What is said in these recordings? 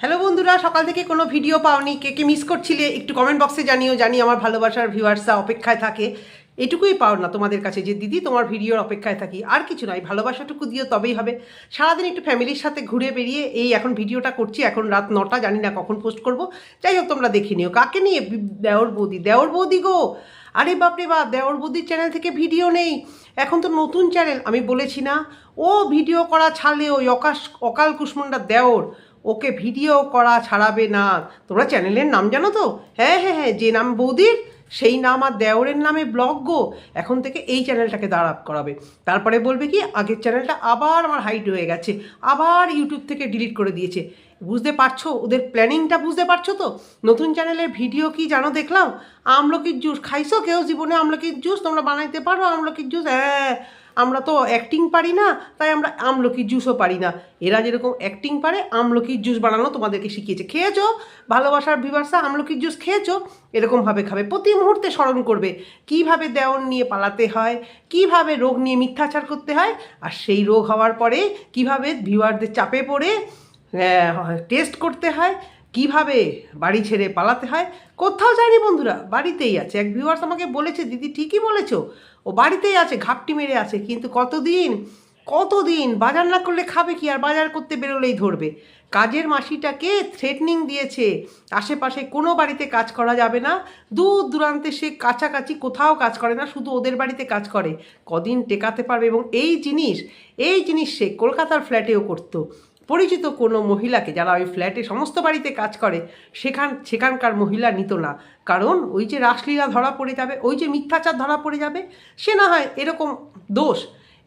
Hello বন্ধুরা, সকাল থেকে কোনো ভিডিও পাওনি। কে কে মিস করছিলে একটু কমেন্ট বক্সে জানিও। জানি আমার ভালোবাসার ভিউয়ার্সরা অপেক্ষায় থাকে। এটুকুই পাও না তোমাদের কাছে যে দিদি তোমার ভিডিওর অপেক্ষায় থাকি। আর কিছু নয় ভালোবাসাটুকু দিও তবেই হবে। সারাদিন একটু ফ্যামিলির সাথে ঘুরে বেরিয়ে এই এখন ভিডিওটা করছি। এখন রাত নটা, জানি না কখন পোস্ট করব। যাই হোক, তোমরা দেখে নিও। কাকে নিয়ে বি- দেওর বৌদি? দেওর বৌদি গো! আরে বাপরে বাপ, দেওর বৌদির চ্যানেল থেকে ভিডিও নেই। এখন তো নতুন চ্যানেল আমি বলেছি না। ও ভিডিও করা ছাড়লে ওই অকাশ অকাল কুষ্মণ্ডা দেওর। ওকে ভিডিও করা ছাড়াবে না। তোমরা চ্যানেলের নাম জানো তো? হ্যাঁ হ্যাঁ হ্যাঁ যে নাম বৌদির, সেই নাম আর দেওরের নামে ব্লগ গো। এখন থেকে এই চ্যানেলটাকে দাঁড় করাবে। তারপরে বলবে কি, আগের চ্যানেলটা আবার আমার হাইট হয়ে গেছে, আবার ইউটিউব থেকে ডিলিট করে দিয়েছে। বুঝতে পারছ? ওদের প্ল্যানিংটা বুঝতে পারছ তো? নতুন চ্যানেলের ভিডিও কি জানো দেখলাম? আমলকির জুস, খাইছো কেউ জীবনে? আমলকির জুস তোমরা বানাইতে পারো? আমলকির জুস হ্যাঁ। আমরা তো অ্যাক্টিং পারি না, তাই আমরা আমলকির জুসও পারি না। এরা যেরকম অ্যাক্টিং পারে, আমলকির জুস বানানো তোমাদেরকে শিখিয়েছে। খেয়েছো? ভালোবাসার বিভার্সা আমলকির জুস খেয়েছো? এরকমভাবে খাবে। প্রতি মুহূর্তে স্মরণ করবে, কীভাবে দেওয়ান নিয়ে পালাতে হয়, কীভাবে রোগ নিয়ে মিথ্যাচার করতে হয়, আর সেই রোগ হওয়ার পরে কীভাবে ভিউয়ারদের চাপে পড়ে টেস্ট করতে হয় কীভাবে বাড়ি ছেড়ে পালাতে হয়? কোথাও যায়নি বন্ধুরা, বাড়িতেই আছে। এক ভিউয়ার্স আমাকে বলেছে, দিদি, ঠিকই বলেছ। ও বাড়িতেই আছে, ঘাপটি মেরে আছে। কিন্তু কতদিন কতদিন বাজার না করলে খাবে কি? আর বাজার করতে বেরোলেই ধরবে। কাজের মাসিটাকে থ্রেটনিং দিয়েছে, আশেপাশে কোনো বাড়িতে কাজ করা যাবে না। দূর দূরান্তে সে কাছাকাছি কোথাও কাজ করে না, শুধু ওদের বাড়িতে কাজ করে। কদিন টেকাতে পারবে এবং এই জিনিস এই জিনিস সে কলকাতার ফ্ল্যাটেও করতো। পরিচিত কোনো মহিলাকে যারা ওই ফ্ল্যাটে সমস্ত বাড়িতে কাজ করে, সেখান, সেখানকার মহিলা নিত না। কারণ ওই যে রাসলীলা ধরা পড়ে যাবে, ওই যে মিথ্যাচার ধরা পড়ে যাবে, সে না হয় এরকম দোষ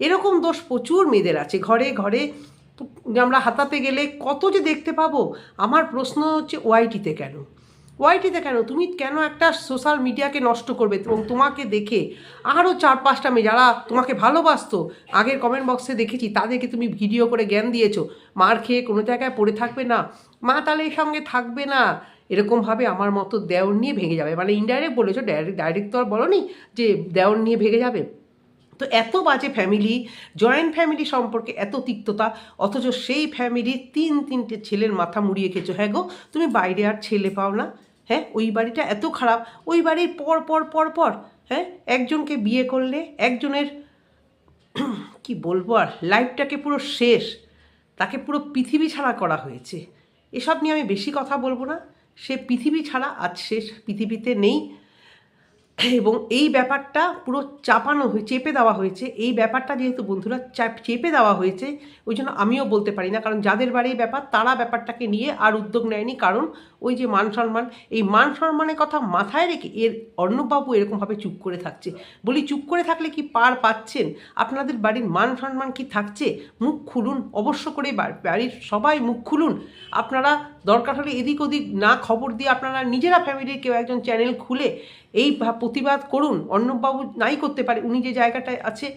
এরকম দোষ প্রচুর মেয়েদের আছে। ঘরে ঘরে আমরা হাতাতে গেলে কত যে দেখতে পাবো। আমার প্রশ্ন হচ্ছে ওয়াইটিতে কেন? ওয়াইটিতে কেন তুমি কেন একটা সোশ্যাল মিডিয়াকে নষ্ট করবে এবং তোমাকে দেখে আরও চার পাঁচটা মেয়ে যারা তোমাকে ভালোবাসতো, আগের কমেন্ট বক্সে দেখেছি, তাদেরকে তুমি ভিডিও করে জ্ঞান দিয়েছ। মার খেয়ে কোনো জায়গায় পড়ে থাকবে না। মা তাহলে এর সঙ্গে থাকবে না। এরকমভাবে আমার মতো দেওর নিয়ে ভেঙে যাবে। মানে ইনডাইরেক্ট বলেছ ডাইরেক্ট ডাইরেক্ট তো আর বলনি যে দেওর নিয়ে ভেঙে যাবে। তো এত বাজে ফ্যামিলি জয়েন্ট ফ্যামিলি সম্পর্কে এত তিক্ততা, অথচ সেই ফ্যামিলির তিন তিনটে ছেলের মাথা মুড়িয়ে খেয়েছো। হ্যাঁ গো, তুমি বাইরে আর ছেলে পাও না। হ্যাঁ ওই বাড়িটা এত খারাপ, ওই বাড়ির পর পর পর পর হ্যাঁ একজনকে বিয়ে করলে একজনের কি বলব আর লাইফটাকে পুরো শেষ, তাকে পুরো পৃথিবী ছাড়া করা হয়েছে। এসব নিয়ে আমি বেশি কথা বলব না, সে পৃথিবী ছাড়া আজ শেষ, পৃথিবীতে নেই। এবং এই ব্যাপারটা পুরো চাপানো হয়ে, চেপে দেওয়া হয়েছে। এই ব্যাপারটা যেহেতু বন্ধুরা চাপ, চেপে দেওয়া হয়েছে, ওই জন্য আমিও বলতে পারি না, কারণ যাদের বাড়ির ব্যাপার, তারা ব্যাপারটাকে নিয়ে আর উদ্যোগ নেয়নি, কারণ ওই যে মান সম্মান, এই মান সম্মানের কথা মাথায় রেখে এর অর্ণববাবু এরকমভাবে চুপ করে থাকছে। বলি, চুপ করে থাকলে কি পার পাচ্ছেন? আপনাদের বাড়ির মান সম্মান কি থাকছে? মুখ খুলুন, অবশ্য করে বাড়ির সবাই মুখ খুলুন। আপনারা দরকার হলে এদিক ওদিক না খবর দিয়ে আপনারা নিজেরা ফ্যামিলির কেউ একজন চ্যানেল খুলে এই প্রতিবাদ করুন। অর্ণববাবু নাই করতে পারে, উনি যে জায়গাটায় আছে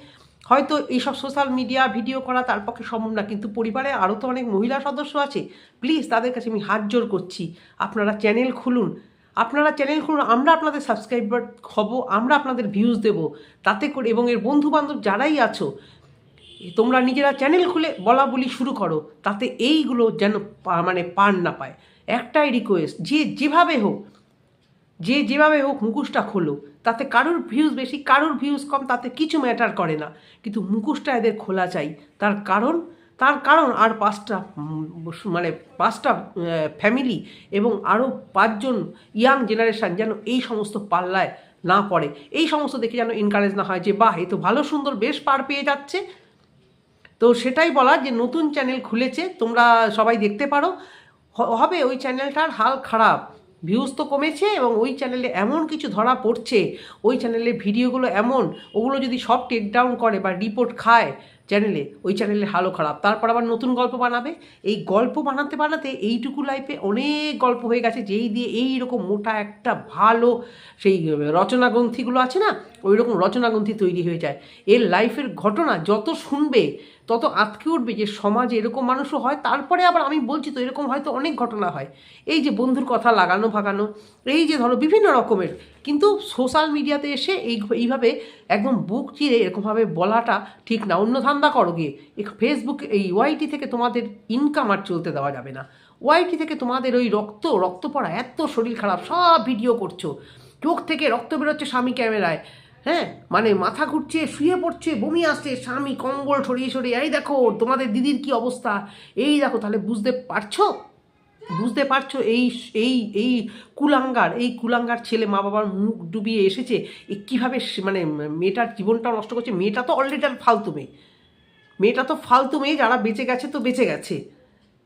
হয়তো এইসব সোশ্যাল মিডিয়া, ভিডিও করা তার পক্ষে সম্ভব না, কিন্তু পরিবারে আরও তো অনেক মহিলা সদস্য আছে। প্লিজ তাদের কাছে আমি হাত জোর করছি। আপনারা চ্যানেল খুলুন। আপনারা চ্যানেল খুলুন, আমরা আপনাদের সাবস্ক্রাইবার হব, আমরা আপনাদের ভিউজ দেব। তাতে করে এবং এর বন্ধু বান্ধব যারাই আছো, তোমরা নিজেরা চ্যানেল খুলে বলা বলি শুরু করো, তাতে এইগুলো যেন মানে পান না পায়। একটাই রিকোয়েস্ট যে যেভাবে হোক, যে যেভাবে হোক মুখোশটা খোলো। তাতে কারোর ভিউজ বেশি, কারোর ভিউজ কম, তাতে কিছু ম্যাটার করে না। কিন্তু মুখোশটা এদের খোলা চাই। তার কারণ তার কারণ আর পাঁচটা মানে পাঁচটা ফ্যামিলি এবং আরও পাঁচজন ইয়াং জেনারেশান যেন এই সমস্ত পাল্লায় না পড়ে। এই সমস্ত দেখে যেন এনকারেজ না হয় যে, বাহ, এ তো ভালো সুন্দর বেশ পার পেয়ে যাচ্ছে। তো সেটাই বলা যে, নতুন চ্যানেল খুলেছে, তোমরা সবাই দেখতে পারো। হবে ওই চ্যানেলটার হাল খারাপ। ভিউজ তো কমেছে এবং ওই চ্যানেলে এমন কিছু ধরা পড়ছে, ওই চ্যানেলে ভিডিওগুলো এমন, ওগুলো যদি সব টেক ডাউন করে বা রিপোর্ট খায় চ্যানেলে ওই চ্যানেলের হালও খারাপ। তারপর আবার নতুন গল্প বানাবে। এই গল্প বানাতে বানাতে এইটুকু লাইফে অনেক গল্প হয়ে গেছে, যেই দিয়ে এই রকম মোটা একটা ভালো সেই রচনা গ্রন্থিগুলো আছে না ওই রকম রচনা গ্রন্থি তৈরি হয়ে যায়। এর লাইফের ঘটনা যত শুনবে, তত আতকে উঠবে যে সমাজে এরকম মানুষও হয়। তারপরে আবার আমি বলছি তো এরকম হয়তো অনেক ঘটনা হয়। এই যে বন্ধুর কথা, লাগানো ভাগানো, এই যে ধরো বিভিন্ন রকমের। কিন্তু সোশ্যাল মিডিয়াতে এসে এই এইভাবে একদম বুক চিরে এরকমভাবে বলাটা ঠিক না। অন্য ধান্দা করো গিয়ে। ফেসবুক এই ওয়াইটি থেকে তোমাদের ইনকাম আর চলতে দেওয়া যাবে না। ওয়াইটি থেকে তোমাদের ওই রক্ত রক্ত পড়া, এত শরীর খারাপ, সব ভিডিও করছ। চোখ থেকে রক্ত বেরোচ্ছে স্বামী ক্যামেরায়। হ্যাঁ মানে মাথা ঘুরছে, শুয়ে পড়ছে, বমি আসছে, স্বামী কম্বল সরিয়ে সরিয়ে, এই দেখো, তোমাদের দিদির কি অবস্থা? এই দেখো, তাহলে বুঝতে পারছ? বুঝতে পারছ এই এই এই কুলাঙ্গার এই কুলাঙ্গার ছেলে মা বাবার মুখ ডুবিয়ে এসেছে? এ কীভাবে মানে মেয়েটার জীবনটা নষ্ট করছে? মেয়েটা তো অলরেডি আর ফালতু মেয়ে। মেয়েটা তো ফালতু মেয়ে, যারা বেঁচে গেছে তো বেঁচে গেছে।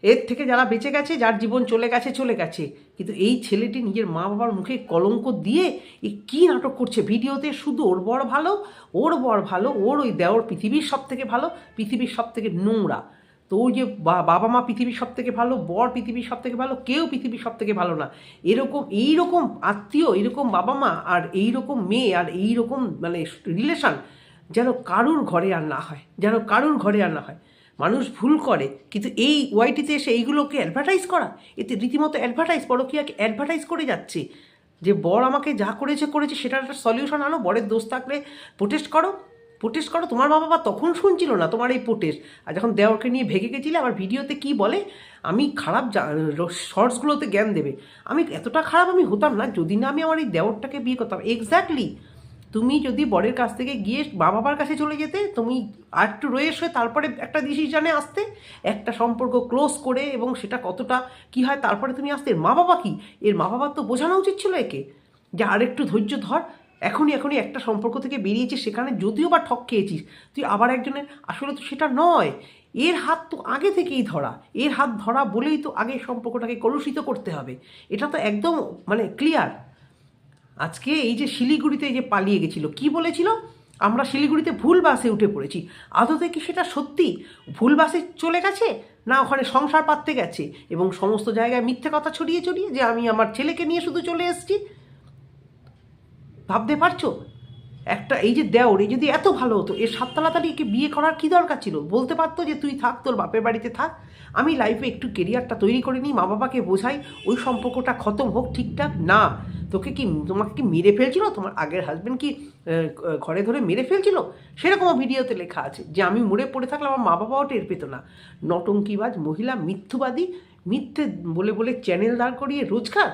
এর থেকে যারা বেঁচে গেছে, যার জীবন চলে গেছে চলে গেছে। কিন্তু এই ছেলেটি নিজের মা বাবার মুখে কলঙ্ক দিয়ে এ কী নাটক করছে? ভিডিওতে শুধু ওর বর ভালো, ওর বর ভালো, ওর ওই দেওর পৃথিবীর সব থেকে ভালো, পৃথিবীর সব থেকে নোংরা। তো ওই যে বাবা মা পৃথিবীর সব থেকে ভালো, বর পৃথিবীর সব থেকে ভালো, কেউ পৃথিবীর সব থেকে ভালো না। এরকম, এইরকম আত্মীয়, এরকম বাবা মা আর এইরকম মেয়ে আর এইরকম মানে রিলেশন যেন কারুর ঘরে আর না হয়, যেন কারুর ঘরে আর না হয়। মানুষ ভুল করে, কিন্তু এই ওয়াইটিতে এসে এইগুলোকে অ্যাডভার্টাইজ করা? এতে রীতিমতো অ্যাডভার্টাইজ পরকীয়াকে অ্যাডভার্টাইজ করে যাচ্ছে। যে বর আমাকে যা করেছে করেছে, সেটার একটা সলিউশন আনো, বরের দোষ থাকলে প্রোটেস্ট করো। প্রোটেস্ট করো, তোমার মা বাবা তখন শুনছিল না তোমার এই প্রোটেস্ট আর যখন দেওরকে নিয়ে ভেগে গেছিলে, আবার ভিডিওতে কি বলে? আমি খারাপ শর্টসগুলোতে জ্ঞান দেবে। আমি এতটা খারাপ আমি হতাম না, যদি না আমি আমার এই দেওরটাকে বিয়ে করতাম। এক্স্যাক্টলি তুমি যদি বরের কাছ থেকে গিয়ে মা বাবার কাছে চলে যেতে, তুমি আর একটু রয়ে এসে তারপরে একটা ডিসিশনে আসতে, একটা সম্পর্ক ক্লোজ করে এবং সেটা কতটা কি হয় তারপরে তুমি আসতে। মা বাবা কি? এর মা বাবার তো বোঝানো উচিত ছিল একে যে আরেকটু ধৈর্য ধর, এখনই এখনই একটা সম্পর্ক থেকে বেরিয়েছিস সেখানে যদিও বা ঠক খেয়েছিস, তুই আবার একজনের, আসলে তো সেটা নয়। এর হাত তো আগে থেকেই ধরা, এর হাত ধরা বলেই তো আগে সম্পর্কটাকে কলুষিত করতে হবে। এটা তো একদম মানে ক্লিয়ার আজকে এই যে শিলিগুড়িতে যে পালিয়ে গেছিল, কি বলেছিল? আমরা শিলিগুড়িতে ভুল বাসে উঠে পড়েছি। আদতে কি সেটা সত্যি? ভুল বাসে চলে গেছে? না, ওখানে সংসার পাততে গেছে? এবং সমস্ত জায়গায় মিথ্যে কথা ছড়িয়ে ছড়িয়ে যে আমি আমার ছেলেকে নিয়ে শুধু চলে এসেছি? ভাবতে পারছ? একটা এই যে দেওর, এই যদি এত ভালো হতো, এর সাত তাড়াতাড়ি একে বিয়ে করার কি দরকার ছিল? বলতে পারতো যে তুই থাক, তোর বাপের বাড়িতে থাক। আমি লাইফে একটু কেরিয়ারটা তৈরি করে নিই মা বাবাকে বোঝাই, ওই সম্পর্কটা খতম হোক ঠিকঠাক। না, তোকে কি, তোমাকে কি মেরে ফেলছিল? তোমার আগের হাজব্যান্ড কি ঘরে ধরে মেরে ফেলছিল? সেরকমও ভিডিওতে লেখা আছে যে আমি মরে পড়ে থাকলে আমার মা বাবাও টের পেতো না। নটঙ্কিবাজ, মহিলা, মিথ্যুবাদী, মিথ্যে বলে বলে চ্যানেল দাঁড় করিয়ে রোজগার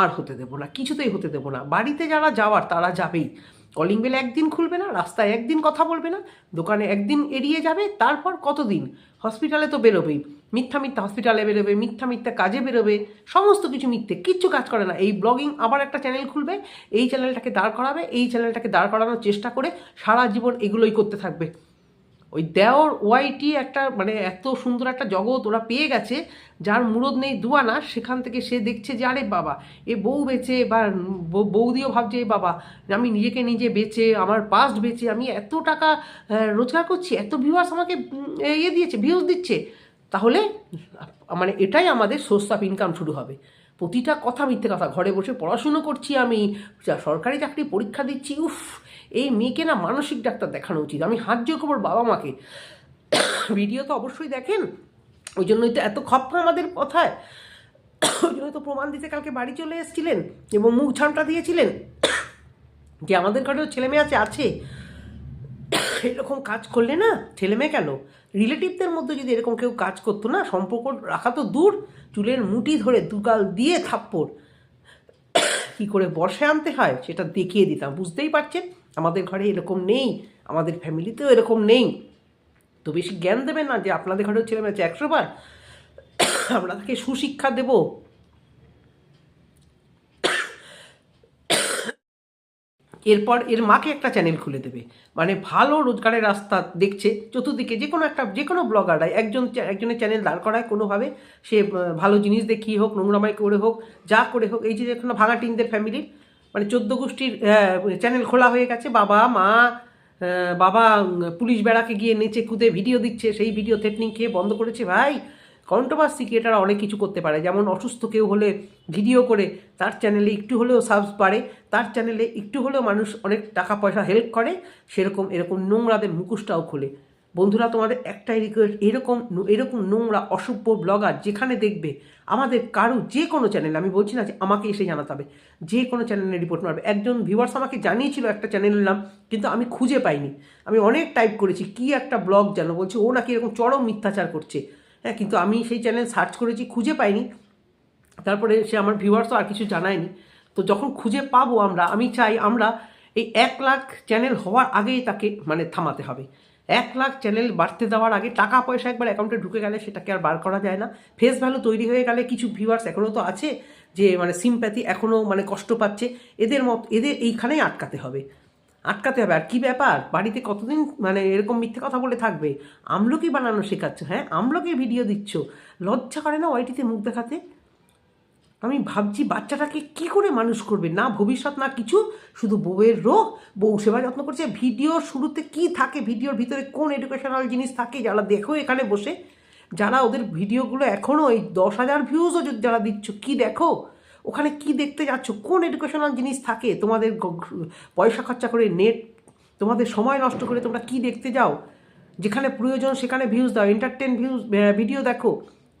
আর হতে দেবো না, কিছুতেই হতে দেবো না। বাড়িতে যারা যাওয়ার, তারা যাবেই। কলিং বেল একদিন খুলবে না, রাস্তায় একদিন কথা বলবে না, দোকানে একদিন এড়িয়ে যাবে, তারপর কতদিন? হসপিটালে তো বেরোবেই, মিথ্যা মিথ্যা হসপিটালে বেরোবে, মিথ্যা মিথ্যা কাজে বেরোবে, সমস্ত কিছু মিথ্যে, কিচ্ছু কাজ করে না। এই ব্লগিং আবার একটা চ্যানেল খুলবে, এই চ্যানেলটাকে দাঁড় করাবে, এই চ্যানেলটাকে দাঁড় করানোর চেষ্টা করে সারা জীবন এগুলোই করতে থাকবে। ওই দেওর ওয়াইটি একটা মানে এত সুন্দর একটা জগৎ ওরা পেয়ে গেছে, যার মুরদ নেই দুয়ানা, সেখান থেকে সে দেখছে যে, আরে বাবা, এ বউ বেচে, বা বৌদিও ভাবছে, এ বাবা, আমি নিজেকে নিজে বেচে, আমার পাস্ট বেচে, আমি এত টাকা রোজগার করছি, এত ভিউয়ার্স আমাকে ইয়ে দিয়েছে ভিউজ দিচ্ছে। তাহলে মানে এটাই আমাদের সোর্স অফ ইনকাম শুরু হবে। প্রতিটা কথা মিথ্যে কথা। ঘরে বসে পড়াশুনো করছি আমি সরকারি চাকরি পরীক্ষা দিচ্ছি, উফ, এই মেয়েকে না মানসিক ডাক্তার দেখানো উচিত। আমি হাত জোর করব বাবা মাকে। ভিডিও তো অবশ্যই দেখেন। ওই জন্যই তো এত খপ্পা আমাদের কথায়। ওই জন্যই তো প্রমাণ দিতে কালকে বাড়ি চলে এসেছিলেন এবং মুখ ঝামটা দিয়েছিলেন যে আমাদের ঘরেও ছেলে মেয়ে আছে আছে। এরকম কাজ করলে না ছেলে মেয়ে কেন? রিলেটিভদের মধ্যে যদি এরকম কেউ কাজ করতো না, সম্পর্ক রাখা তো দূর, চুলের মুটি ধরে দুগাল দিয়ে থাপ্পড়। কী করে বসে আনতে হয় সেটা দেখিয়ে দিতাম, বুঝতেই পারছেন? আমাদের ঘরে এরকম নেই, আমাদের ফ্যামিলিতেও এরকম নেই। তো বেশি জ্ঞান দেবেন না যে আপনাদের ঘরেও ছেলে মেয়েছে একশো বার। আমরা তাকে সুশিক্ষা দেব। এরপর এর মাকে একটা চ্যানেল খুলে দেবে। মানে ভালো রোজগারের রাস্তা দেখছে, চতুর্দিকে যে কোনো একটা, যে কোনো ব্লগাররাই একজন একজনের চ্যানেল দাঁড় করায় কোনোভাবে। সে ভালো জিনিস দেখিয়ে হোক, নোংরামাই করে হোক, যা করে হোক, এই যে এখানে ভাঙা টিনদের ফ্যামিলির মানে চোদ্দ গোষ্ঠীর চ্যানেল খোলা হয়ে গেছে। বাবা, মা বাবা পুলিশ বেড়াকে গিয়ে নেচে কুদে ভিডিও দিচ্ছে, সেই ভিডিও থেটনিং খেয়ে বন্ধ করেছে। ভাই কন্ট্রোভার্সি ক্রিয়েটাররা অনেক কিছু করতে পারে। যেমন অসুস্থ কেউ হলে ভিডিও করে, তার চ্যানেলে একটু হলেও সাবস বাড়ে, তার চ্যানেলে একটু হলেও মানুষ অনেক টাকা পয়সা হেল্প করে, সেরকম, এরকম নোংরাদের মুখোশটাও খোলে। বন্ধুরা, তোমাদের একটাই রিকোয়েস্ট এরকম এরকম নোংরা, অসভ্য ব্লগার যেখানে দেখবে, আমাদের কারও যে কোনো চ্যানেল আমি বলছি না যে আমাকে এসে জানাতে হবে, যে কোনো চ্যানেলে রিপোর্ট মারবে। একজন ভিউয়ার্স আমাকে জানিয়েছিল একটা চ্যানেলের নাম, কিন্তু আমি খুঁজে পাইনি। আমি অনেক টাইপ করেছি, কি একটা ব্লগ যেন বলছে, ও নাকি এরকম চরম মিথ্যাচার করছে। হ্যাঁ কিন্তু আমি সেই চ্যানেল সার্চ করেছি, খুঁজে পাইনি। তারপরে সে আমার ভিউয়ার্সও আর কিছু জানায়নি। তো যখন খুঁজে পাবো আমরা, আমি চাই আমরা এই এক লাখ চ্যানেল হওয়ার আগেই তাকে মানে থামাতে হবে। এক লাখ চ্যানেল বাড়তে দেওয়ার আগে টাকা পয়সা একবার অ্যাকাউন্টে ঢুকে গেলে সেটাকে আর বার করা যায় না। ফেস ভ্যালু তৈরি হয়ে গেলে কিছু ভিউয়ার্স এখনও তো আছে, যে মানে সিম্প্যাথি এখনও মানে কষ্ট পাচ্ছে। এদের মত, এদের এইখানেই আটকাতে হবে। আটকাতে হবে। আর কি ব্যাপার? বাড়িতে কতদিন মানে এরকম মিথ্যে কথা বলে থাকবে? আমলকি বানানো শেখাচ্ছ হ্যাঁ? আমলকি ভিডিও দিচ্ছ। লজ্জা করে না ওয়াইটিতে মুখ দেখাতে? আমি ভাবছি বাচ্চাটাকে কি করে মানুষ করবে? না ভবিষ্যৎ, না কিছু? শুধু বউয়ের রোগ? বউ সেবা যত্ন করছে? ভিডিও শুরুতে কি থাকে? ভিডিওর ভিতরে কোন এডুকেশনাল জিনিস থাকে? যারা দেখো এখানে বসে, যারা ওদের ভিডিওগুলো এখনও এই দশ হাজার ভিউজও যারা দিচ্ছ, কি দেখো? ওখানে কি দেখতে যাচ্ছ? কোন এডুকেশনাল জিনিস থাকে? তোমাদের পয়সা খরচা করে নেট তোমাদের সময় নষ্ট করে তোমরা কি দেখতে যাও? যেখানে প্রয়োজন সেখানে ভিউজ দাও এন্টারটেন ভিউজ ভিডিও দেখো।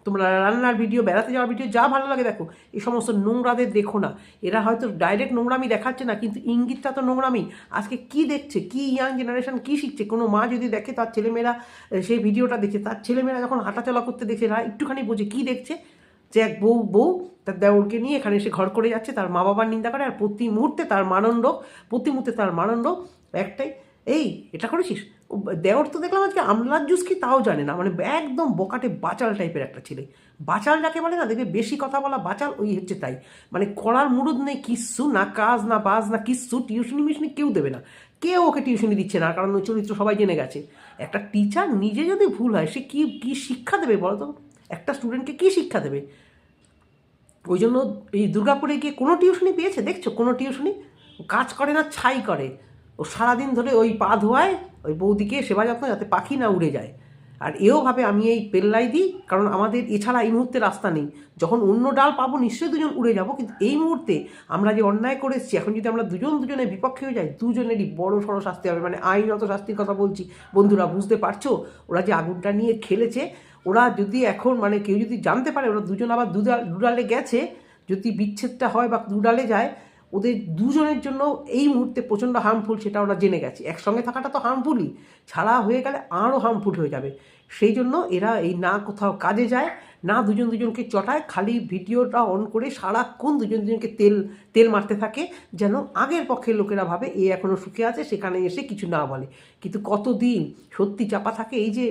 তোমরা রান্নার ভিডিও বেড়াতে যাওয়ার ভিডিও যা ভালো লাগে দেখো। এই সমস্ত নোংরাদের দেখো না। এরা হয়তো ডাইরেক্ট নোংরামি দেখাচ্ছে না, কিন্তু ইঙ্গিতটা তো নোংরামি। আজকে কি দেখছে? কি ইয়াং জেনারেশন কি শিখছে? কোনো মা যদি দেখে তার ছেলেমেয়েরা সেই ভিডিওটা দেখছে তার ছেলেমেয়েরা যখন হাঁটাচলা করতে দেখছে এরা একটুখানি বোঝে কি দেখছে? যে এক বউ বউ তার দেওরকে নিয়ে এখানে এসে ঘর করে যাচ্ছে, তার মা বাবার নিন্দা করে, আর প্রতি মুহূর্তে তার মানন্দ প্রতি মুহূর্তে তার মানন্দ একটাই, এই, এটা করেছিস? দেওর তো দেখলাম আজকে আমলার জুস কি তাও জানে না মানে একদম বকাটে বাচাল টাইপের একটা ছেলে। বাচাল যাকে বলে না, দেখবে বেশি কথা বলা বাচাল, ওই হচ্ছে তাই। মানে করার মুরুদ নেই কিচ্ছু, না কাজ, না বাজ, না কিচ্ছু, টিউশনি মিশনি কেউ দেবে না। কেউ ওকে টিউশনি দিচ্ছে না, কারণ ওই চরিত্র সবাই জেনে গেছে। একটা টিচার নিজে যদি ভুল হয়, সে কি কি শিক্ষা দেবে বলো তো একটা স্টুডেন্টকে কি শিক্ষা দেবে? ওই জন্য এই দুর্গাপুরে গিয়ে কোনো টিউশনি পেয়েছে? দেখছ? কোনো টিউশনি কাজ করে না, ছাই করে। ও সারাদিন ধরে ওই পা ধোয়ায়, ওই বৌদিকে সেবা যত্ন যাতে পাখি না উড়ে যায়। আর এও ভাবে আমি এই পেল্লাই দিই, কারণ আমাদের এছাড়া এই মুহূর্তে রাস্তা নেই। যখন অন্য ডাল পাবো, নিশ্চয়ই দুজন উড়ে যাব, কিন্তু এই মুহূর্তে আমরা যে অন্যায় করে এসেছি, এখন যদি আমরা দুজন দুজনের বিপক্ষে হয়ে যাই, দুজনেরই বড় সড়ো শাস্তি হবে। মানে আইনত শাস্তির কথা বলছি, বন্ধুরা বুঝতে পারছ? ওরা যে আগুনটা নিয়ে খেলেছে, ওরা যদি এখন মানে কেউ যদি জানতে পারে, ওরা দুজন আবার দুডাল গেছে, যদি বিচ্ছেদটা হয় বা দুডালে যায় ওদের দুজনের জন্য এই মুহূর্তে প্রচণ্ড হার্মফুল সেটা ওরা জেনে গেছে। একসঙ্গে থাকাটা তো হার্মফুলই ছাড়া হয়ে গেলে আরও হার্মফুল হয়ে যাবে। সেই জন্য এরা এই না কোথাও কাজে যায়। না দুজন দুজনকে চটায়, খালি ভিডিওটা অন করে সারাক্ষণ দুজন দুজনকে তেল তেল মারতে থাকে, যেন আগের পক্ষের লোকেরা ভাবে এ এখনও সুখে আছে, সেখানে এসে কিছু না বলে। কিন্তু কতদিন সত্যি চাপা থাকে, এই যে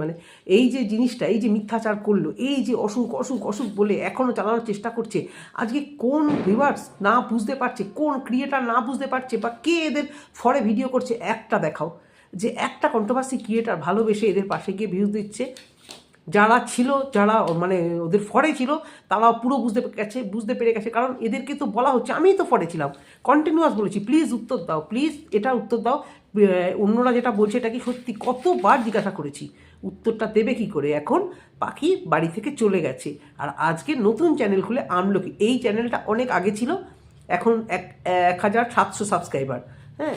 মানে এই যে জিনিসটা, এই যে মিথ্যাচার করল, এই যে অসুখ অসুখ অসুখ বলে এখনও চালানোর চেষ্টা করছে, আজকে কোন ভিউয়ার্স না বুঝতে পারছে, কোন ক্রিয়েটার না বুঝতে পারছে, বা কে এদের ফরে ভিডিও করছে, একটা দেখাও। যে একটা কন্ট্রোভার্সি ক্রিয়েটার ভালোবেসে এদের পাশে গিয়ে ভিউজ দিচ্ছে যারা ছিল, যারা মানে ওদের ফরে ছিল তারা পুরো বুঝতে গেছে, বুঝতে পেরে গেছে। কারণ এদেরকে তো বলা হচ্ছে, আমিই তো ফরে ছিলাম। কন্টিনিউয়াস বলেছি প্লিজ উত্তর দাও প্লিজ এটা উত্তর দাও। অন্যরা যেটা বলছে, এটা কি সত্যি? কতবার জিজ্ঞাসা করেছি। উত্তরটা দেবে কি করে এখন? পাখি বাড়ি থেকে চলে গেছে। আর আজকে নতুন চ্যানেল খুলে আমলকি এই চ্যানেলটা অনেক আগে ছিল, এখন এক এক হাজার সাতশো সাবস্ক্রাইবার হ্যাঁ?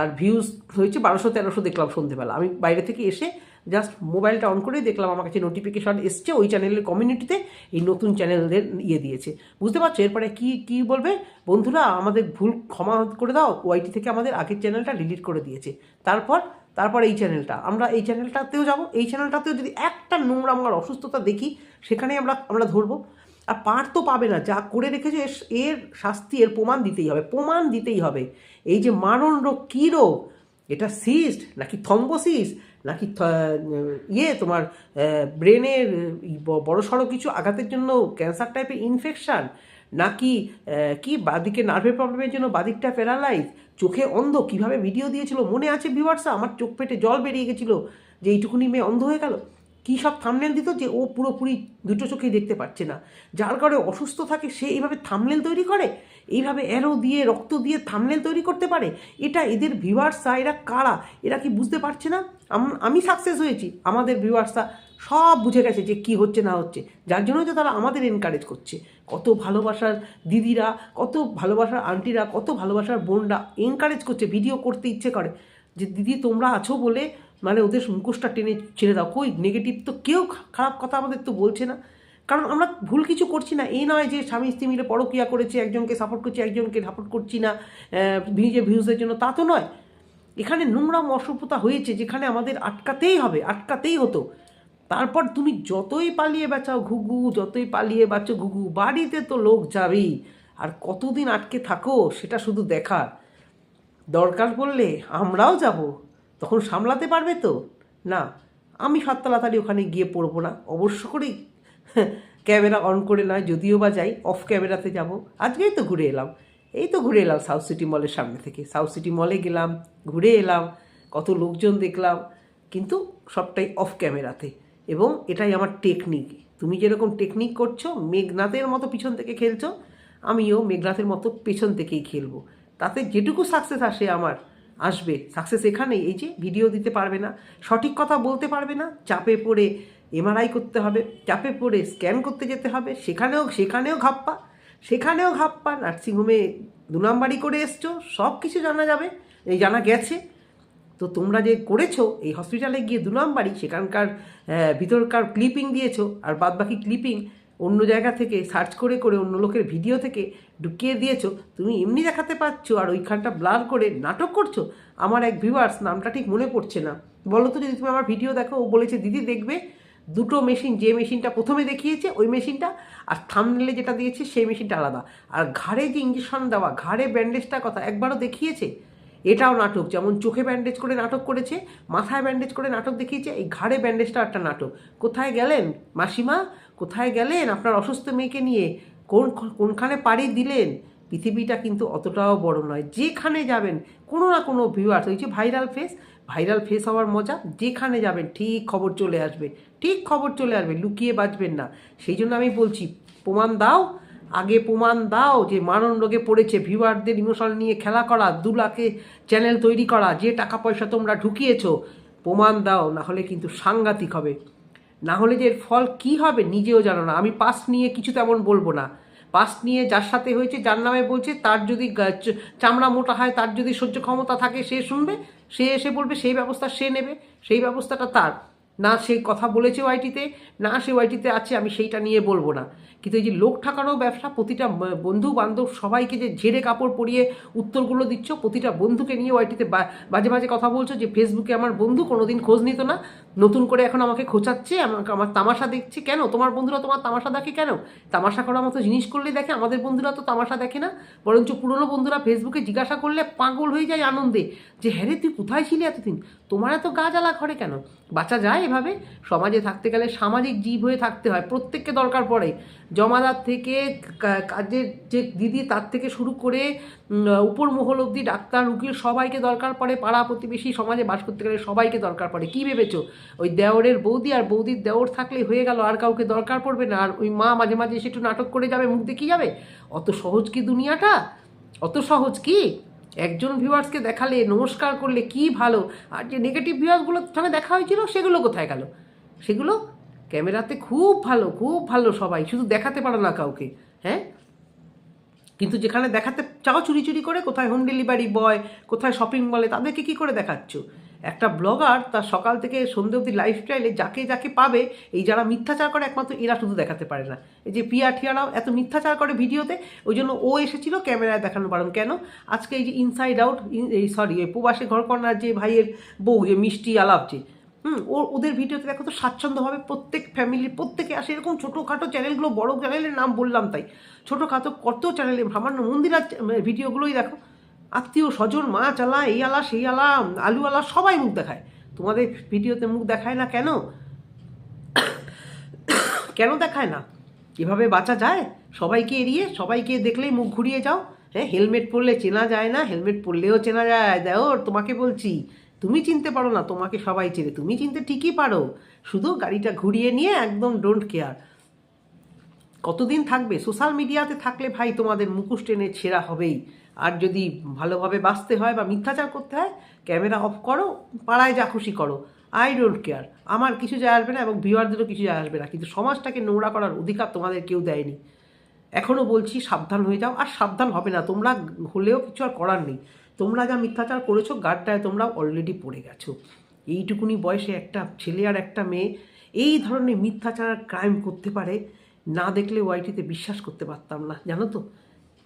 আর ভিউজ হয়েছে বারোশো তেরোশো দেখলাম সন্ধেবেলা। আমি বাইরে থেকে এসে জাস্ট মোবাইলটা অন করেই দেখলাম, আমার কাছে নোটিফিকেশন এসছে ওই চ্যানেলের কমিউনিটিতে এই নতুন চ্যানেলদের ইয়ে দিয়েছে। বুঝতে পারছ? এরপরে কি কি বলবে? বন্ধুরা, আমাদের ভুল ক্ষমা করে দাও ওয়াইটি থেকে আমাদের আগের চ্যানেলটা ডিলিট করে দিয়েছে। তারপর তারপর এই চ্যানেলটা আমরা এই চ্যানেলটাতেও যাব। এই চ্যানেলটাতেও যদি একটা নোংরা আমার অসুস্থতা দেখি, সেখানে আমরা আমরা ধরবো। আর পার তো পাবে না। যা করে রেখেছে, এর- শাস্তি, এর প্রমাণ দিতেই হবে। প্রমাণ দিতেই হবে। এই যে মারণ রোগ কী রোগ? এটা সিস্ট নাকি থম্বোসিস নাকি ইয়ে তোমার ব্রেনের বড় সড়ো কিছু আঘাতের জন্য ক্যান্সার টাইপের ইনফেকশান নাকি কি বাদিকে নার্ভের প্রবলেমের জন্য বাদিকটা প্যারালাইজ চোখে অন্ধ, কীভাবে ভিডিও দিয়েছিল? মনে আছে ভিউয়ার্সা আমার চোখ পেটে জল বেরিয়ে গেছিল যে এইটুকুনি মেয়ে অন্ধ হয়ে গেল? কী সব থামনেল দিত যে ও পুরোপুরি দুটো চোখেই দেখতে পাচ্ছে না। যার কারণে অসুস্থ থাকে, সে এইভাবে থামনেল তৈরি করে? এইভাবে অ্যারো দিয়ে, রক্ত দিয়ে থামনেল তৈরি করতে পারে? এটা এদের ভিউয়ার্সা এরা কারা? এরা কি বুঝতে পারছে না? আমি সাকসেস হয়েছি। আমাদের ভিউয়ার্সা সব বুঝে গেছে যে কি হচ্ছে, না হচ্ছে। যার জন্য তো তারা আমাদের এনকারেজ করছে। কত ভালোবাসার দিদিরা, কত ভালোবাসার আন্টিরা কত ভালোবাসার বোনরা এনকারেজ করছে ভিডিও করতে ইচ্ছে করে যে, দিদি, তোমরা আছো বলে মানে ওদের মুখোশটা টেনে ছেড়ে দাও। কই নেগেটিভ তো কেউ খারাপ কথা আমাদের তো বলছে না। কারণ আমরা ভুল কিছু করছি না। এই নয় যে স্বামী স্ত্রী মিলে পরকিয়া করেছে, একজনকে সাপোর্ট করছি, একজনকে সাপোর্ট করছি না ভিজে ভিউজের জন্য। তা তো নয়। এখানে নোংরা অসভ্যতা হয়েছে যেখানে আমাদের আটকাতেই হবে, আটকাতেই হতো। তারপর তুমি যতই পালিয়ে বাঁচাও ঘুঘু, যতই পালিয়ে বাঁচো ঘুঘু, বাড়িতে তো লোক যাবেই। আর কতদিন আটকে থাকো, সেটা শুধু দেখার। দরকার পড়লে আমরাও যাব। তখন সামলাতে পারবে তো? না, আমি সাত তাড়াতাড়ি ওখানে গিয়ে পড়ব না। অবশ্য করেই ক্যামেরা অন করে নয়, যদিও বা যাই, অফ ক্যামেরাতে যাব। আজকেই তো ঘুরে এলাম। এই তো ঘুরে এলাম সাউথ সিটি মলের সামনে থেকে। সাউথ সিটি মলে গেলাম, ঘুরে এলাম, কত লোকজন দেখলাম, কিন্তু সবটাই অফ ক্যামেরাতে। এবং এটাই আমার টেকনিক তুমি যেরকম টেকনিক করছ, মেঘনাথের মতো পিছন থেকে খেলছো, আমিও মেঘনাথের মতো পেছন থেকেই খেলব। তাতে যেটুকু সাকসেস আসে আমার আসবে। সাকসেস এখানেই। এই যে ভিডিও দিতে পারবে না, সঠিক কথা বলতে পারবে না, চাপে পড়ে এমআরআই করতে হবে, চাপে পড়ে স্ক্যান করতে যেতে হবে, সেখানেও সেখানেও ঘাপ্পা সেখানেও ঘাপ্পা। নার্সিংহোমে দু নাম্বারই করে এসছো, সব কিছু জানা যাবে, এই জানা গেছে। তো তোমরা যে করেছ, এই হসপিটালে গিয়ে দু নাম্বারই, সেখানকার ভিতরকার ক্লিপিং দিয়েছ, আর বাদ বাকি ক্লিপিং অন্য জায়গা থেকে সার্চ করে করে অন্য লোকের ভিডিও থেকে ঢুকিয়ে দিয়েছ, তুমি এমনি দেখাতে পারছ আর ওইখানটা ব্লার করে নাটক করছ, আমার এক ভিউয়ার্স নামটা ঠিক মনে পড়ছে না। বলো তো যদি তুমি আমার ভিডিও দেখো, ও বলেছে, দিদি দেখবে, দুটো মেশিন যে মেশিনটা প্রথমে দেখিয়েছে, ওই মেশিনটা আর থামনেলে যেটা দিয়েছে, সেই মেশিনটা আলাদা। আর ঘাড়ে যে ইঞ্জেকশন দেওয়া, ঘাড়ে ব্যান্ডেজটার কথা একবারও দেখিয়েছে, এটাও নাটক। যেমন চোখে ব্যান্ডেজ করে নাটক করেছে, মাথায় ব্যান্ডেজ করে নাটক দেখিয়েছে, এই ঘাড়ে ব্যান্ডেজটা একটা নাটক। কোথায় গেলেন, মাসিমা? কোথায় গেলেন আপনার অসুস্থ মেয়েকে নিয়ে? কোন, কোনখানে পাড়ি দিলেন? পৃথিবীটা কিন্তু অতটাও বড় নয়। যেখানে যাবেন, কোনো না কোনো ভিউয়ার্স ওই যে ভাইরাল ফেস ভাইরাল ফেস হওয়ার মজা, যেখানে যাবেন, ঠিক খবর চলে আসবে। ঠিক খবর চলে আসবে, লুকিয়ে বাঁচবেন না। সেই জন্য আমি বলছি, প্রমাণ দাও, আগে প্রমাণ দাও যে মারণ রোগে পড়েছে ভিউয়ারদের ইমোশন নিয়ে খেলা করা, দু লাখে চ্যানেল তৈরি করা, যে টাকা পয়সা তোমরা ঢুকিয়েছো, প্রমাণ দাও, না হলে কিন্তু সাংঘাতিক হবে। না হলে যে এর ফল কি হবে নিজেও জানো না। আমি পাস নিয়ে কিছু তেমন বলব না। পাস নিয়ে যার সাথে হয়েছে, যার নামে বলছে, তার যদি চামড়া মোটা হয়, তার যদি সহ্য ক্ষমতা থাকে, সে শুনবে, সে এসে বলবে, সেই ব্যবস্থা সে নেবে, সেই ব্যবস্থাটা তার। না সে কথা বলেছে ওয়াইটিতে না সে ওয়াইটিতে আছে, আমি সেইটা নিয়ে বলব না। কিন্তু এই যে লোক ঠাকারও ব্যবসা, প্রতিটা বন্ধু বান্ধব সবাইকে যে ঝেড়ে কাপড় পরিয়ে উত্তরগুলো দিচ্ছ, প্রতিটা বন্ধুকে নিয়ে ওয়াইটিতে বাজে বাজে কথা বলছো যে ফেসবুকে আমার বন্ধু কোনোদিন খোঁজ নিত না নতুন করে এখন আমাকে খোঁচাচ্ছে আমাকে আমার তামাশা দেখছে কেন? তোমার বন্ধুরা তোমার তামাশা দেখে কেন? তামাশা করার মতো জিনিস করলে দেখে, আমাদের বন্ধুরা তো তামাশা দেখে না। বরঞ্চ পুরনো বন্ধুরা ফেসবুকে জিজ্ঞাসা করলে পাগল হয়ে যায় আনন্দে যে হ্যাঁ রে, তুই কোথায় ছিলি এতদিন? তোমার এত গা জ্বালা ঘরে কেন? বাঁচা যায় এভাবে। সমাজে থাকতে গেলে সামাজিক জীব হয়ে থাকতে হয়, প্রত্যেককে দরকার পড়ে। জমাদার থেকে কাজের যে দিদি, তার থেকে শুরু করে উপর মহল অবধি ডাক্তার, উকিল সবাইকে দরকার পড়ে। পাড়া প্রতিবেশী সমাজে বাস করতে গেলে সবাইকে দরকার পড়ে। কী ভেবেছো? ওই দেওরের বৌদি আর বৌদির দেওর থাকলে হয়ে গেল আর কাউকে দরকার পড়বে না। আর ওই মা মাঝে মাঝে একটু নাটক করে যাবে, মুখ দেখিয়ে যাবে। অত সহজ কি দুনিয়াটা? অত সহজ কি? একজন ভিউয়ার্সকে দেখালে, নমস্কার করলে কি ভালো? আর যে নেগেটিভ ভিউয়ার্সগুলোর সঙ্গে দেখা হয়েছিল, সেগুলো কোথায় গেল? সেগুলো ক্যামেরাতে খুব ভালো খুব ভালো সবাই। শুধু দেখাতে পারো না কাউকে হ্যাঁ? কিন্তু যেখানে দেখাতে চাও, চুরি চুরি করে, কোথায় হোম ডেলিভারি বয় কোথায় শপিং মলে তাদেরকে কি করে দেখাচ্ছ? একটা ব্লগার তার সকাল থেকে সন্ধে অবধি লাইফস্টাইলে যাকে যাকে পাবে, এই যারা মিথ্যাচার করে একমাত্র এরা শুধু দেখাতে পারে না। এই যে পিয়া ঠিয়ারাও এত মিথ্যাচার করে ভিডিওতে, ওই জন্য ও এসেছিল ক্যামেরায় দেখানো বারণ। কেন? আজকে এই যে ইনসাইড আউট এই সরি এই প্রবাসে ঘর করার যে ভাইয়ের বউ যে মিষ্টি আলাপ যে, হুম, ও, ওদের ভিডিওতে দেখো তো স্বাচ্ছন্দ্যভাবে প্রত্যেক ফ্যামিলির প্রত্যেকে আসে, এরকম ছোটোখাটো চ্যানেলগুলো বড় চ্যানেলের নাম বললাম তাই। ছোটোখাটো কত চ্যানেলে সামান্য মন্দিরার ভিডিওগুলোই দেখো। আত্মীয় স্বজন, মা চালা, এই আলা, সেই আলা, আলু আলা, সবাই মুখ দেখায়। তোমাদের ভিডিওতে মুখ দেখায় না কেন? কেন দেখায় না? এভাবে বাঁচা যায়? সবাইকে এড়িয়ে, সবাইকে দেখলেই মুখ ঘুরিয়ে যাও। হ্যাঁ হেলমেট পরলে চেনা যায় না, হেলমেট পরলেও চেনা যায়। দেখো তোমাকে বলছি, তুমি চিনতে পারো না, তোমাকে সবাই চেনে। তুমি চিনতে ঠিকই পারো। শুধু গাড়িটা ঘুরিয়ে নিয়ে একদম ডোন্ট কেয়ার কতদিন থাকবে? সোশ্যাল মিডিয়াতে থাকলে ভাই তোমাদের মুখোশ টেনে ছেঁড়া হবেই। আর যদি ভালোভাবে বাঁচতে হয় বা মিথ্যাচার করতে হয়, ক্যামেরা অফ করো, পাড়ায় যা খুশি করো। আই ডোন্ট কেয়ার আমার কিছু যায় আসবে না এবং ভিউয়ারদেরও কিছু যায় আসবে না। কিন্তু সমাজটাকে নোংরা করার অধিকার তোমাদের কেউ দেয়নি। এখনও বলছি সাবধান হয়ে যাও। আর সাবধান হবে না। তোমরা হলেও কিছু আর করার নেই। তোমরা যা মিথ্যাচার করেছ গাড্ডায় তোমরা অলরেডি পড়ে গেছো। এইটুকুনি বয়সে একটা ছেলে আর একটা মেয়ে এই ধরনের মিথ্যাচার ক্রাইম করতে পারে, না দেখলে ওয়াইটিতে বিশ্বাস করতে পারতাম না। জানো তো?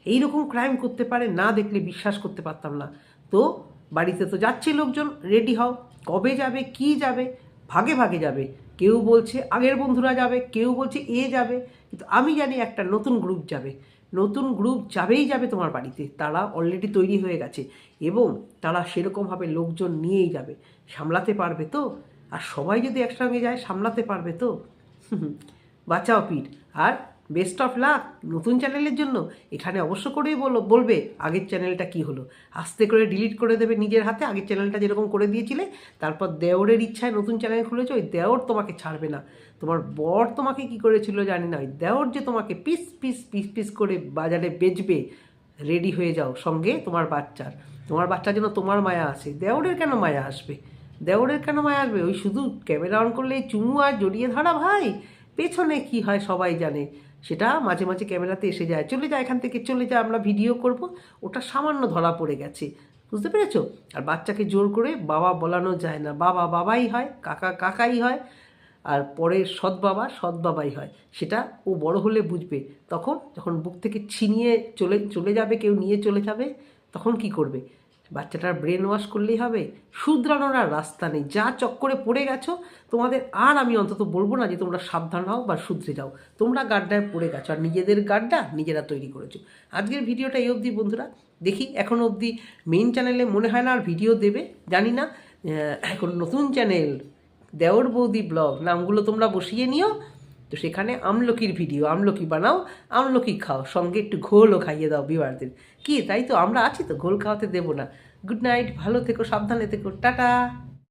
এইরকম ক্রাইম করতে পারে, না দেখলে বিশ্বাস করতে পারতাম না। তো বাড়িতে তো যাচ্ছে লোকজন রেডি হও। কবে যাবে, কি যাবে? ভাগে ভাগে যাবে। কেউ বলছে আগের বন্ধুরা যাবে, কেউ বলছে এ যাবে। কিন্তু আমি জানি একটা নতুন গ্রুপ যাবে। নতুন গ্রুপ যাবেই যাবে তোমার বাড়িতে। তারা অলরেডি তৈরি হয়ে গেছে এবং তারা সেরকমভাবে লোকজন নিয়েই যাবে। সামলাতে পারবে তো? আর সবাই যদি একসঙ্গে যায়, সামলাতে পারবে তো? বাঁচাও পিঠ আর বেস্ট অফ লাক নতুন চ্যানেলের জন্য। এখানে অবশ্য করেই বলো, বলবে আগের চ্যানেলটা কি হলো। আস্তে করে ডিলিট করে দেবে নিজের হাতে, আগের চ্যানেলটা যেরকম করে দিয়েছিলে। তারপর দেওরের ইচ্ছায় নতুন চ্যানেল খুলেছে, ওই দেওর তোমাকে ছাড়বে না। তোমার বর তোমাকে কি করেছিল জানি না, ওই দেওর যে তোমাকে পিস পিস পিস পিস করে বাজারে বেচবে। রেডি হয়ে যাও, সঙ্গে তোমার বাচ্চার। তোমার বাচ্চার জন্য তোমার মায়া আসে দেওরের কেন মায়া আসবে? দেওরের কেন মায়া আসবে? ওই শুধু ক্যামেরা অন করলে চুমু আর জড়িয়ে ধরা ভাই। পেছনে কি হয় সবাই জানে। সেটা মাঝে মাঝে ক্যামেরাতে এসে যায়। চলে যায় এখান থেকে চলে যায় আমরা ভিডিও করব। ওটা সামান্য ধরা পড়ে গেছে। বুঝতে পেরেছ? আর বাচ্চাকে জোর করে বাবা বলানো যায় না। বাবা বাবাই হয়, কাকা কাকাই হয়, আর পরে সৎ বাবা সৎ বাবাই হয়। সেটা ও বড় হলে বুঝবে। তখন যখন বুক থেকে ছিনিয়ে চলে চলে যাবে, কেউ নিয়ে চলে যাবে, তখন কি করবে? বাচ্চাটার ব্রেন ওয়াশ করলেই হবে, শুধরানোর আর রাস্তা নেই। যা চক্করে পড়ে গেছো, তোমাদের আর আমি অন্তত বলব না যে তোমরা সাবধান হও বা শুধরে যাও। তোমরা গাড্ডায় পড়ে গেছো আর নিজেদের গাড্ডা নিজেরা তৈরি করেছ। আজকের ভিডিওটা এই অবধি বন্ধুরা। দেখি এখন অবধি মেইন চ্যানেলে মনে হয় না আর ভিডিও দেবে, জানি না। এখন নতুন চ্যানেল দেওর বৌদি ব্লগ নামগুলো তোমরা বসিয়ে নিও। তো সেখানে আমলকির ভিডিও আমলকি বানাও, আমলকি খাও, সঙ্গে একটু ঘোলও খাইয়ে দাও বিবারদের কি, তাই তো? আমরা আছি তো, ঘোল খাওয়াতে দেবো না। গুড নাইট ভালো থেকো, সাবধানে থেকো, টাটা।